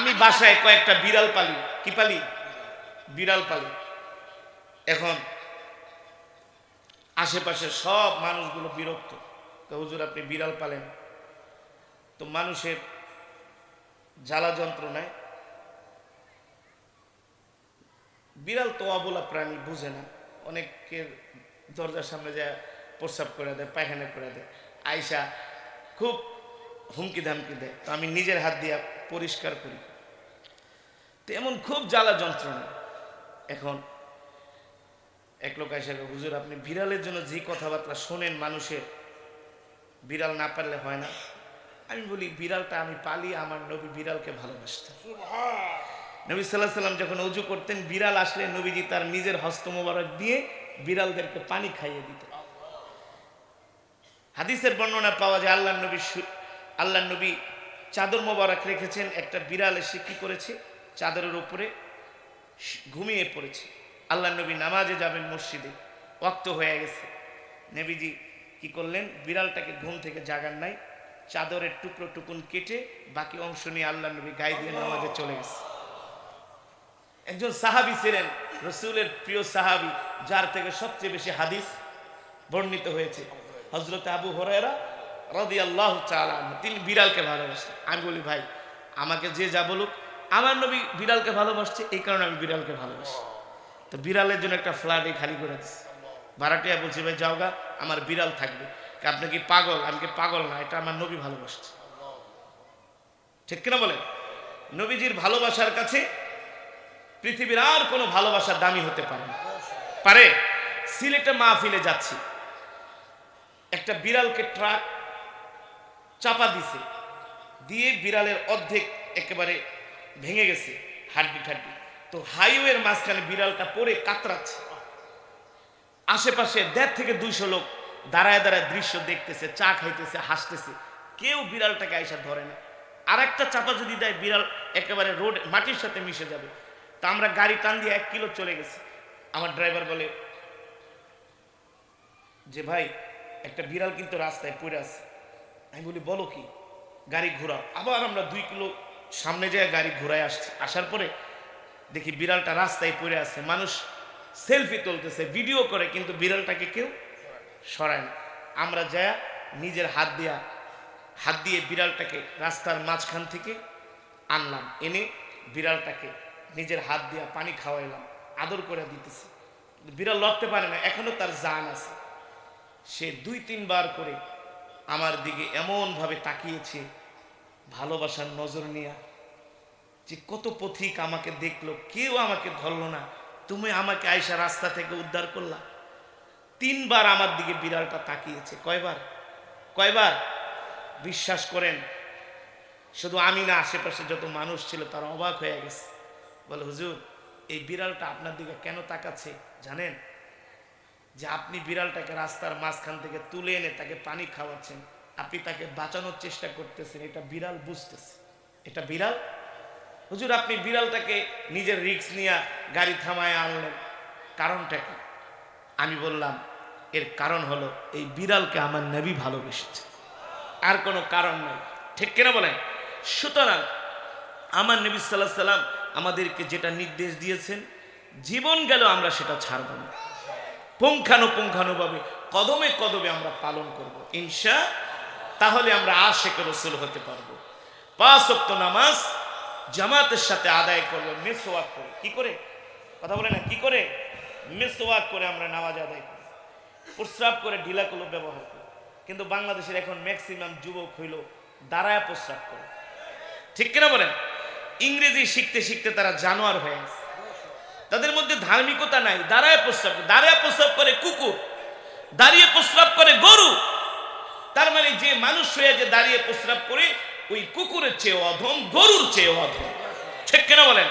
আমি বাসায় কয়েকটা বিড়াল পালি। কি পালি? বিড়াল পালি। এখন আশেপাশে সব মানুষগুলো বিরক্ত। হুজুর, আপনি বিড়াল পালেন। তো মানুষের জ্বালা যন্ত্রণায় বিড়াল তো অবলা প্রাণী, বুঝে না। অনেকের দরজার সামনে যায়, প্রস্রাব করে দেয়, পায়খানা করে দেয়। আয়সা খুব হুমকি ধামকি দেয়। তো আমি নিজের হাত দিয়ে পরিষ্কার করি। তো এমন খুব জ্বালা যন্ত্রণা। এখন এক লোক এসে হুজুর আপনি বিড়ালের জন্য যে কথাবার্তা শোনেন মানুষের বিড়াল না পারলে হয় না। আমি বলি বিড়ালটা আমি পালি আমার নবী বিড়ালকে ভালোবাসতেন। নবী সাল্লাহ সাল্লাম যখন অজু করতেন বিড়াল আসলে নবীজি তার নিজের হস্ত মোবারক দিয়ে বিড়ালদেরকে পানি খাইয়ে দিতেন। হাদিসের বর্ণনা পাওয়া যায় আল্লাহ নবী আল্লাহ নবী চাদর মোবারক রেখেছেন একটা বিড়াল এসে কি করেছে? চাদরের উপরে ঘুমিয়ে পড়েছে। আল্লাহ নবী নামাজে যাবেন মসজিদে ওয়াক্ত হয়ে গেছে। নবীজি কি করলেন? বিড়ালটাকে ঘুম থেকে জাগান নাই চাদরের টুকরো টুকুন কেটে বাকি অংশ নিয়ে আল্লাহ নবী গায়ে দিয়ে নামাজে চলে গেছে। একজন সাহাবি ছিলেন রসুলের প্রিয় সাহাবি যার থেকে সবচেয়ে বেশি হাদিস বর্ণিত হয়েছে। হজরত আবু হরাইরা রদি আল্লাহ তিনি বিড়ালকে ভালোবাসতেন। আমি বলি ভাই আমাকে যে যা বলুক আমার নবী বিড়ালকে ভালোবাসছে, এই কারণে আমি বিড়ালকে ভালোবাসি। তো বিড়ালের জন্য একটা ফ্ল্যাটে খালি করে দিচ্ছি ভাড়াটিয়া বলছি, ভাই যাওগা আমার বিড়াল থাকবে। আপনি কি পাগল? আমি কি পাগল না? এটা আমার নবী ভালোবাসছে। ঠিক কিনা বলেন? নবীজির ভালোবাসার কাছে পৃথিবীর আর কোনো ভালোবাসার দামি হতে পারে না। পারে? সিলেটে মাহফিলে যাচ্ছি। একটা বিড়ালকে ট্রাক চাপা দিছে। দিয়ে বিড়ালের অর্ধেক একেবারে ভেঙে গেছে, হাড্ডি ঠাড্ডি। তো হাইওয়ের মাঝখানে বিড়ালটা পড়ে কাতরাচ্ছে। আশেপাশে দেড় থেকে দুইশো লোক দাঁড়ায় দাঁড়ায় দৃশ্য দেখতেছে, চা খাইতেছে, হাসতেছে। কেউ বিড়ালটাকে আইসা ধরে না। আর একটা চাপা যদি দেয়, বিড়াল একেবারে রোড, মাটির সাথে মিশে যাবে। তা আমরা গাড়ি টান দিয়ে এক কিলো চলে গেছি। আমার ড্রাইভার বলে, যে ভাই, একটা বিড়াল কিন্তু রাস্তায় পড়ে আছে। আমি বলি, বলো কি? গাড়ি ঘোরাও। আবার আমরা দুই কিলো সামনে যায় গাড়ি ঘোরায় আসছি। আসার পরে দেখি বিড়ালটা রাস্তায় পড়ে আছে। মানুষ সেলফি তুলতেছে ভিডিও করে, কিন্তু বিড়ালটাকে কেউ সরায় না। আমরা যায় নিজের হাত দিয়া, হাত দিয়ে বিড়ালটাকে রাস্তার মাঝখান থেকে আনলাম। এনে বিড়ালটাকে নিজের হাত দিয়া পানি খাওয়াইলাম। আদর করে দিতেছে। বিড়াল লড়তে পারে না এখনও তার জান আছে। সে দুই তিনবার করে আমার দিকে এমনভাবে তাকিয়েছে ভালোবাসার নজর নিয়ে যে কত পথিক আমাকে দেখল, কেউ আমাকে ধরলো না। তুমি আমাকে আয়সা রাস্তা থেকে উদ্ধার করলা। তিনবার আমার দিকে বিড়ালটা তাকিয়েছে। কয়বার? কয়বার? বিশ্বাস করেন, শুধু আমি না, আশেপাশে যত মানুষ ছিল তারা অবাক হয়ে গেছে। বলে, হুজুর, এই বিড়ালটা আপনার দিকে কেন তাকাচ্ছে? জানেন? যে আপনি বিড়ালটাকে রাস্তার মাঝখান থেকে তুলে এনে তাকে পানি খাওয়াচ্ছেন। আপনি তাকে বাঁচানোর চেষ্টা করতেছেন, এটা বিড়াল বুঝতেছে। এটা বিড়াল? হুজুর, আপনি বিড়ালটাকে নিজের রিক্স নিয়ে গাড়ি থামায় আনলেন। কারণটা কি? আমি বললাম, এর কারণ হলো এই বিড়ালকে আমার নবী ভালোবেসেছে। আর কোনো কারণ নাই। ঠিক কিনা বলেন? সুতরাং আমার নবী সাল্লাহ সাল্লাম আমাদেরকে যেটা নির্দেশ দিয়েছেন, জীবন গেল আমরা সেটা ছাড়ব না। পুঙ্খানুপুঙ্খানুভাবে, কদমে কদমে আমরা পালন করব। ইনশা তাহলে আমরা আশেক রসুল হতে পারব। পাঁচ অক্ত নামাজ, জামাতের সাথে আদায় করব মেসোয়াক করে। কি করে? কথা বলে না, কি করে? মেসোয়াক করে আমরা নামাজ আদায় করি। প্রস্রাব করে ঢিলাকুলো ব্যবহার করি। কিন্তু বাংলাদেশের এখন ম্যাক্সিমাম যুবক হইল, দাঁড়ায় প্রস্রাব করে। ঠিক কিনা বলেন? ইংরেজি শিখতে শিখতে তারা জানোয়ার হয়ে আছে তাদের মধ্যে ধার্মিকতা নাই। দাঁড়ায় প্রস্রাব। দাঁড়ায় প্রস্রাব করে কুকুর, দাঁড়িয়ে প্রস্রাব করে গরু। তার মানে যে মানুষ হয়ে যে দাঁড়িয়ে প্রস্রাব করে, ওই কুকুরের চেয়ে অধম, গরুর চেয়ে অধম। ঠিক কেন বলেন?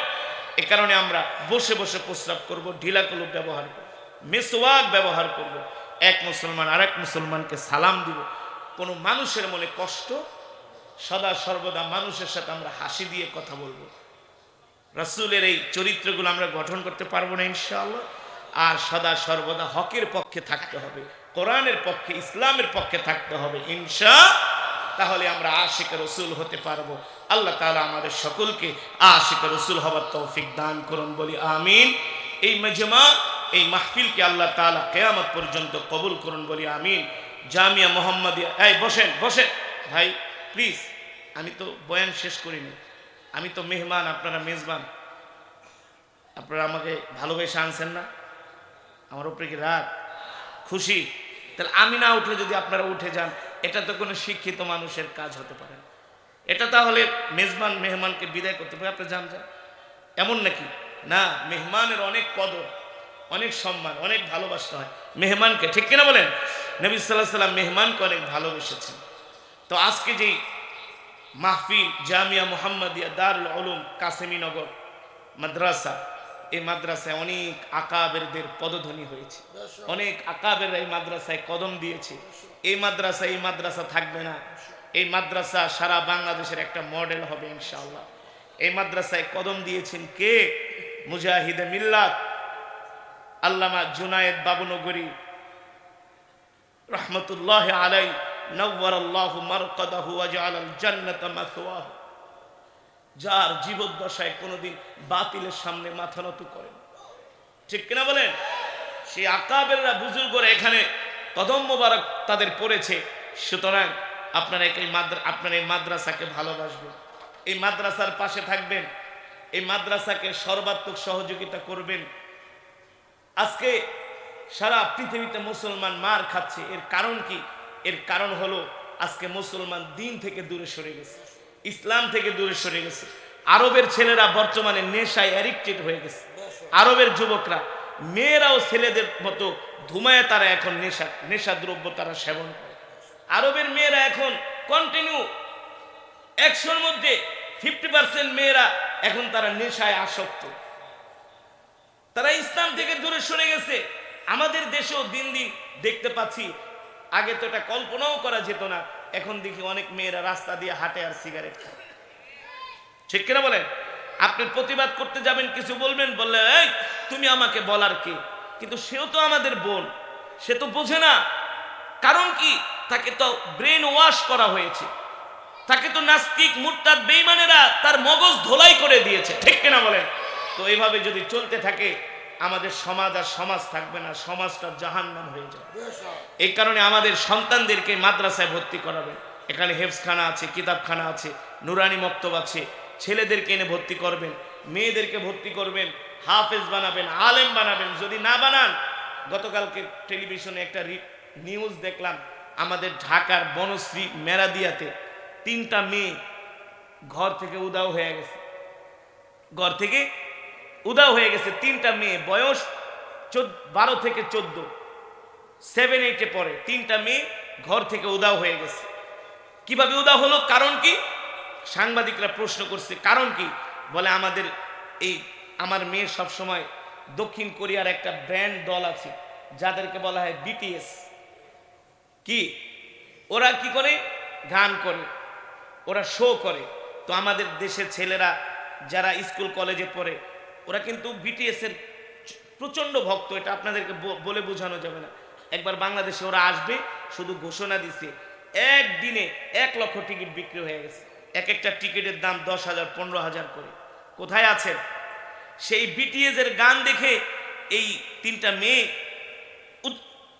এ কারণে আমরা বসে বসে প্রস্রাব করব, ঢিলা কলুপ ব্যবহার করব, মেসোয়াক ব্যবহার করব, এক মুসলমান আরেক মুসলমানকে সালাম দিব। কোনো মানুষের মনে কষ্ট, সদা সর্বদা মানুষের সাথে আমরা হাসি দিয়ে কথা বলব। রাসূলের এই চরিত্রগুলো আমরা গঠন করতে পারব না ইনশাআল্লাহ, আর সদা সর্বদা হকের পক্ষে থাকতে হবে। কোরআনের পক্ষে, ইসলামের পক্ষে থাকতে হবে, ইনশা, তাহলে আমরা আশিক রসুল হতে পারব। আল্লাহ তাআলা আমাদের সকলকে আশিক রসুল হবার তৌফিক দান করুন বলি, আমিন। এই মেজমা, এই মাহফিলকে আল্লাহ তাআলা কেয়ামত পর্যন্ত কবুল করুন বলি, আমিন। জামিয়া মোহাম্মদিয়া, এই বসেন বসেন। ভাই প্লিজ আমি তো বয়ান শেষ করিনি। আমি তো মেহমান, আপনারা মেজবান। আপনারা আমাকে ভালোবেসে আনছেন না? আমার উপরে কি রাগ? খুশি, তাহলে আমি না উঠলে যদি আপনারা উঠে যান, এটা তো কোনো শিক্ষিত মানুষের কাজ হতে পারে না। এটা তাহলে মেজবান মেহমানকে বিদায় করতে পারে আপনি যান যান। এমন নাকি? না, মেহমানের অনেক কদর, অনেক সম্মান, অনেক ভালোবাসা হয় মেহমানকে, ঠিক কিনা বলেন? নবী সাল্লাহ সাল্লাম মেহমানকে অনেক ভালোবেসেছেন। তো আজকে যেই মাহফিল জামিয়া মোহাম্মদিয়া দারুল উলুম কাসেমিনগর মাদ্রাসা এই মাদ্রাসায় অনেক আকাবেরদের পদধ্বনি হয়েছে। অনেক আকাবের এই মাদ্রাসায় কদম দিয়েছে। এই মাদ্রাসা এই মাদ্রাসা থাকবে না। এই মাদ্রাসা সারা বাংলাদেশের একটা মডেল হবে ইনশাআল্লাহ। এই মাদ্রাসায় কদম দিয়েছেন কে? মুজাহিদে মিল্লাত আল্লামা জুনায়েদ বাবুনগরী। রহমতুল্লাহ আলাই নব্বর আল্লাহ মারকাদাহু ওয়াজআলাল জান্নাতা মাথওয়াহু যার জীবদ্দশায় কোনোদিন বাতিলের সামনে মাথা নত করেন। ঠিক কিনা বলেন? সেই আকাবেররা বুজুর্গরা এখানে কদম মোবারক তাদের পড়েছে। সুতরাং আপনারা এই মাদ্রা আপনার এই মাদ্রাসাকে ভালোবাসবেন। এই মাদ্রাসার পাশে থাকবেন। এই মাদ্রাসাকে সর্বাত্মক সহযোগিতা করবেন। আজকে সারা পৃথিবীতে মুসলমান মার খাচ্ছে। এর কারণ কি? এর কারণ হলো আজকে মুসলমান দিন থেকে দূরে সরে গেছে। ইসলাম থেকে দূরে সরে গেছে। আরবের ছেলেরা বর্তমানে নেশায় অ্যাডিক্টেড হয়ে গেছে। আরবের যুবকরা, মেয়েরাও ছেলেদের মতো ধুমায় তারা এখন নেশা নেশা দ্রব্য তারা সেবন করে। আরবের মেয়েরা এখন কন্টিনিউ একশোর মধ্যে ফিফটি পার্সেন্ট মেয়েরা এখন তারা নেশায় আসক্ত। তারা ইসলাম থেকে দূরে সরে গেছে। আমাদের দেশেও দিন দিন দেখতে পাচ্ছি, আগে তো এটা কল্পনাও করা যেত না এখন দেখি অনেক মেয়েরা রাস্তা দিয়ে হাঁটে আর সিগারেট খায়। ঠিক কিনা বলেন? আপনি প্রতিবাদ করতে যাবেন, কিছু বলবেন, বললে তুমি আমাকে বলার কে? কিন্তু সেও তো আমাদের বোন, সে তো বোঝে না। কারণ কি? তাকে তো ব্রেন ওয়াশ করা হয়েছে। তাকে তো নাস্তিক, মুরতাদ বেইমানেরা তার মগজ ধোলাই করে দিয়েছে। ঠিক কিনা বলেন? তো এইভাবে যদি চলতে থাকে আমাদের সমাজ আর সমাজ থাকবে না সমাজটা জাহান্নাম হয়ে যাবে। এই কারণে আমাদের সন্তানদেরকে মাদ্রাসায় ভর্তি করাবেন। এখানে হেফসখানা আছে কিতাবখানা আছে নুরানি মক্তব আছে। ছেলেদেরকে এনে ভর্তি করবেন মেয়েদেরকে ভর্তি করবেন হাফেজ বানাবেন আলেম বানাবেন। যদি না বানান গতকালকে টেলিভিশনে একটা নিউজ দেখলাম আমাদের ঢাকার বনশ্রী মেরাদিয়াতে তিনটা মেয়ে ঘর থেকে উদাও হয়ে গেছে। ঘর থেকে উদাও হয়ে গেছে, তিনটা মেয়ে। বয়স বারো থেকে চোদ্দ। সেভেন এইটে পরে তিনটা মেয়ে ঘর থেকে উদাও হয়ে গেছে। কীভাবে উদাও হলো? কারণ কি? সাংবাদিকরা প্রশ্ন করছে, কারণ কি? বলে আমাদের এই, আমার মেয়ে সবসময় দক্ষিণ কোরিয়ার একটা ব্র্যান্ড দল আছে, যাদেরকে বলা হয় বিটিএস কি? ওরা কি করে? গান করে। ওরা শো করে। তো আমাদের দেশের ছেলেরা যারা স্কুল, কলেজে পড়ে ওরা কিন্তু বিটিএস এর প্রচণ্ড ভক্ত, এটা আপনাদেরকে বলে বোঝানো যাবে না। একবার বাংলাদেশে ওরা আসবে, শুধু ঘোষণা দিছে, একদিনে এক লক্ষ টিকিট বিক্রি হয়ে গেছে। এক একটা টিকিটের দাম দশ হাজার, পনেরো হাজার করে। কোথায় আছেন? সেই বিটিএস এর গান দেখে এই তিনটা মেয়ে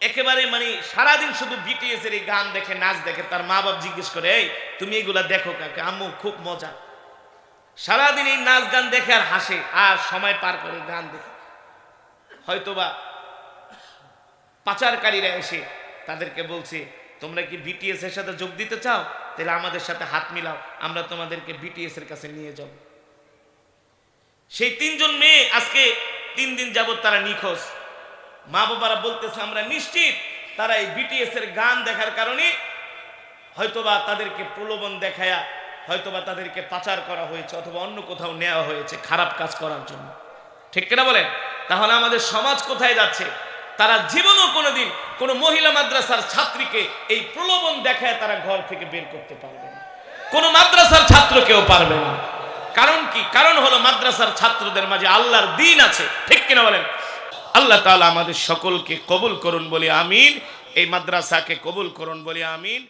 একেবারে মানে সারাদিন শুধু বিটিএস এর এই গান দেখে, নাচ দেখে, তার মা বাপ জিজ্ঞেস করে, এই, তুমি এগুলা দেখো কাকে? আম্মু, খুব মজা। সারাদিন এই নাচ গান দেখে আর হাসে, আর সময় পার করে গান দেখে। হয়তোবা পাচারকারীরা এসে তাদেরকে বলছে, তোমরা কি বিটিএস এর সাথে যোগ দিতে চাও? তাহলে আমাদের সাথে হাত মিলাও, আমরা তোমাদেরকে বিটিএস এর কাছে নিয়ে যাব। সেই তিনজন মেয়ে আজকে তিন দিন যাবত তারা নিখোঁজ। মা বাবারা বলতেছে, আমরা নিশ্চিত তারা এই বিটিএস এর গান দেখার কারণে হয়তোবা তাদেরকে প্রলোভন দেখায়া হয়তোবা তাদেরকে পাচার করা হয়েছে অথবা অন্য কোথাও নেওয়া হয়েছে খারাপ কাজ করার জন্য। ঠিক কিনা বলেন? তাহলে আমাদের সমাজ কোথায় যাচ্ছে? তারা জীবনও কোনোদিন কোনো মহিলা মাদ্রাসার ছাত্রীকে এই প্রলোভন দেখায় তারা ঘর থেকে বের করতে পারবে না। কোনো মাদ্রাসার ছাত্র কেউ পারবে না। কারণ কি? কারণ হলো মাদ্রাসার ছাত্রদের মাঝে আল্লাহর দিন আছে। ঠিক কিনা বলেন? আল্লাহ তালা আমাদের সকলকে কবুল করুন বলে আমিন। এই মাদ্রাসাকে কবুল করুন বলে আমিন।